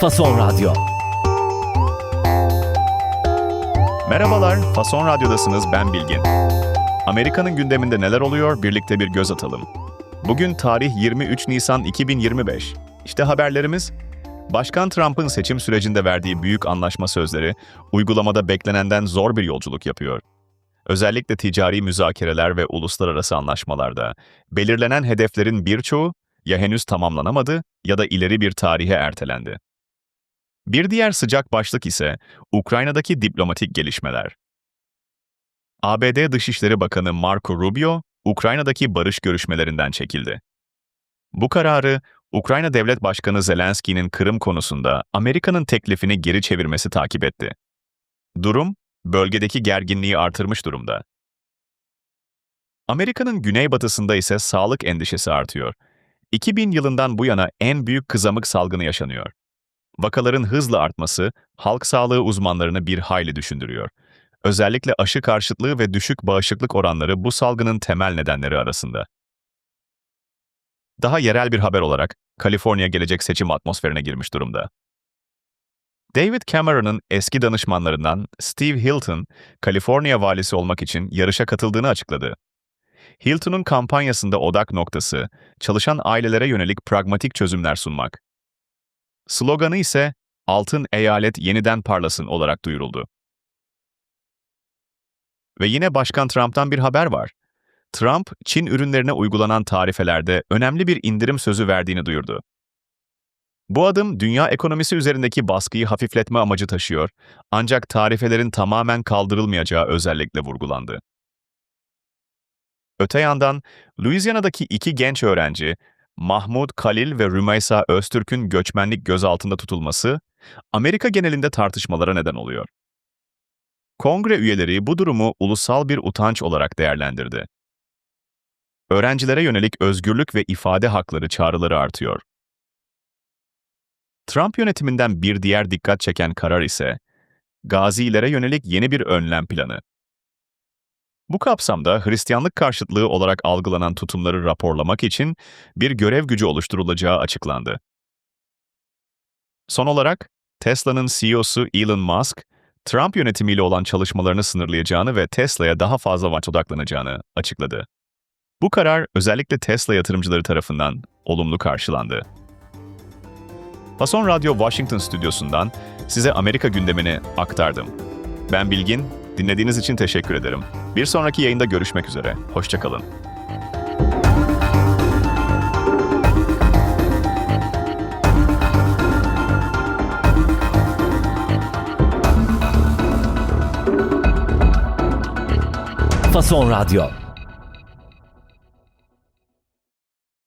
Fason Radyo. Merhabalar, Fason Radyo'dasınız ben Bilgin. Amerika'nın gündeminde neler oluyor birlikte bir göz atalım. Bugün tarih 23 Nisan 2025. İşte haberlerimiz. Başkan Trump'ın seçim sürecinde verdiği büyük anlaşma sözleri uygulamada beklenenden zor bir yolculuk yapıyor. Özellikle ticari müzakereler ve uluslararası anlaşmalarda belirlenen hedeflerin birçoğu ya henüz tamamlanamadı ya da ileri bir tarihe ertelendi. Bir diğer sıcak başlık ise Ukrayna'daki diplomatik gelişmeler. ABD Dışişleri Bakanı Marco Rubio, Ukrayna'daki barış görüşmelerinden çekildi. Bu kararı, Ukrayna Devlet Başkanı Zelenski'nin Kırım konusunda Amerika'nın teklifini geri çevirmesi takip etti. Durum, bölgedeki gerginliği artırmış durumda. Amerika'nın güneybatısında ise sağlık endişesi artıyor. 2000 yılından bu yana en büyük kızamık salgını yaşanıyor. Vakaların hızla artması, halk sağlığı uzmanlarını bir hayli düşündürüyor. Özellikle aşı karşıtlığı ve düşük bağışıklık oranları bu salgının temel nedenleri arasında. Daha yerel bir haber olarak, Kaliforniya gelecek seçim atmosferine girmiş durumda. David Cameron'ın eski danışmanlarından Steve Hilton, Kaliforniya valisi olmak için yarışa katıldığını açıkladı. Hilton'un kampanyasında odak noktası, çalışan ailelere yönelik pragmatik çözümler sunmak. Sloganı ise Altın Eyalet Yeniden Parlasın olarak duyuruldu. Ve yine Başkan Trump'tan bir haber var. Trump, Çin ürünlerine uygulanan tarifelerde önemli bir indirim sözü verdiğini duyurdu. Bu adım dünya ekonomisi üzerindeki baskıyı hafifletme amacı taşıyor, ancak tarifelerin tamamen kaldırılmayacağı özellikle vurgulandı. Öte yandan, Louisiana'daki iki genç öğrenci, Mahmud Kalil ve Rümeysa Öztürk'ün göçmenlik gözaltında tutulması, Amerika genelinde tartışmalara neden oluyor. Kongre üyeleri bu durumu ulusal bir utanç olarak değerlendirdi. Öğrencilere yönelik özgürlük ve ifade hakları çağrıları artıyor. Trump yönetiminden bir diğer dikkat çeken karar ise, gazilere yönelik yeni bir önlem planı. Bu kapsamda Hristiyanlık karşıtlığı olarak algılanan tutumları raporlamak için bir görev gücü oluşturulacağı açıklandı. Son olarak, Tesla'nın CEO'su Elon Musk, Trump yönetimiyle olan çalışmalarını sınırlayacağını ve Tesla'ya daha fazla vaat odaklanacağını açıkladı. Bu karar özellikle Tesla yatırımcıları tarafından olumlu karşılandı. Fason Radyo Washington stüdyosundan size Amerika gündemini aktardım. Ben Bilgin, dinlediğiniz için teşekkür ederim. Bir sonraki yayında görüşmek üzere. Hoşçakalın. Fason Radyo.